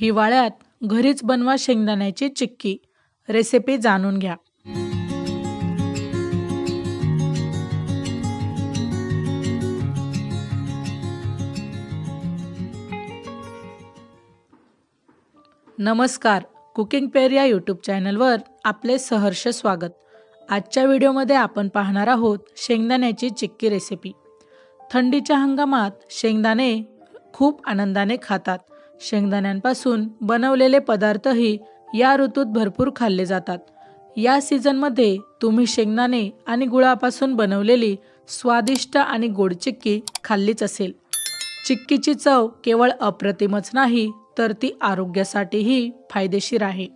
हिवाळ्यात घरीच बनवा शेंगदाण्याची चिक्की. रेसिपी जाणून घ्या. नमस्कार. कुकिंग पेर या यूट्यूब चॅनलवर आपले सहर्ष स्वागत. आजच्या व्हिडिओमध्ये आपण पाहणार आहोत शेंगदाण्याची चिक्की रेसिपी. थंडीच्या हंगामात शेंगदाणे खूप आनंदाने खातात. शेंगदाण्यांपासून बनवलेले पदार्थही या ऋतूत भरपूर खाल्ले जातात. या सीझनमध्ये तुम्ही शेंगदाणे आणि गुळापासून बनवलेली स्वादिष्ट आणि गोड चिक्की खाल्लीच असेल. चिक्कीची चव केवळ अप्रतिमच नाही तर ती आरोग्यासाठीही फायदेशीर आहे.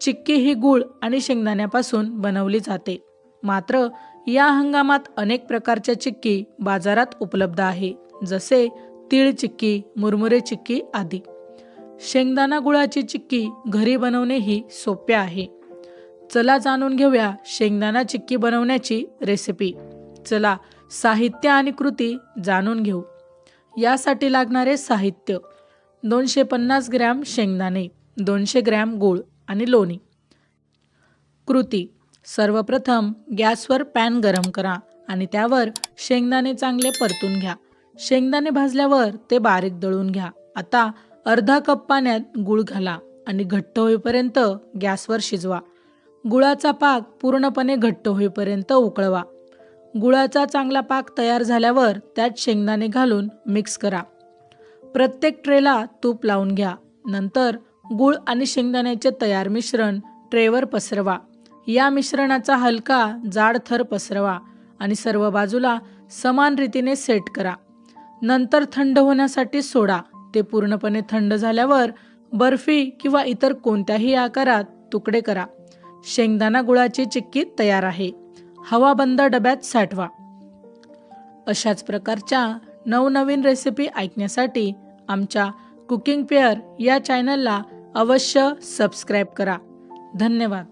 चिक्की ही गूळ आणि शेंगदाण्यापासून बनवली जाते. मात्र या हंगामात अनेक प्रकारच्या चिक्की बाजारात उपलब्ध आहे जसे तीळ चिक्की मुरमुरे चिक्की आदी. शेंगदाणा गुळाची चिक्की घरी बनवणे ही सोपे आहे. चला जाणून घेऊया शेंगदाणा चिक्की बनवण्याची रेसिपी चला साहित्य आणि कृती जाणून घेऊ. यासाठी लागणारे साहित्य. दोनशे पन्नास ग्रॅम शेंगदाणे दोनशे ग्रॅम गूळ आणि लोणी. कृती. सर्वप्रथम गॅसवर पॅन गरम करा आणि त्यावर शेंगदाणे चांगले परतून घ्या. शेंगदाणे भाजल्यावर ते बारीक दळून घ्या. आता अर्धा कप पाण्यात गूळ घाला आणि घट्ट होईपर्यंत गॅसवर शिजवा. गुळाचा पाक पूर्णपणे घट्ट होईपर्यंत उकळवा. गुळाचा चांगला पाक तयार झाल्यावर त्यात शेंगदाणे घालून मिक्स करा. प्रत्येक ट्रेला तूप लावून घ्या. नंतर गूळ आणि शेंगदाण्याचे तयार मिश्रण ट्रेवर पसरवा. या मिश्रणाचा हलका जाड थर पसरवा आणि सर्व बाजूला समान रीतीने सेट करा. नंतर थंड होण्यासाठी सोडा. ते पूर्णपणे थंड झाल्यावर बर्फी किंवा इतर कोणत्याही आकारात तुकडे करा. शेंगदाणा गुळाची चिक्की तयार आहे. हवा बंद डब्यात साठवा. अशाच प्रकारच्या नवनवीन रेसिपी ऐकण्यासाठी आमच्या कुकिंग पेअर या चॅनलला अवश्य सबस्क्राईब करा. धन्यवाद.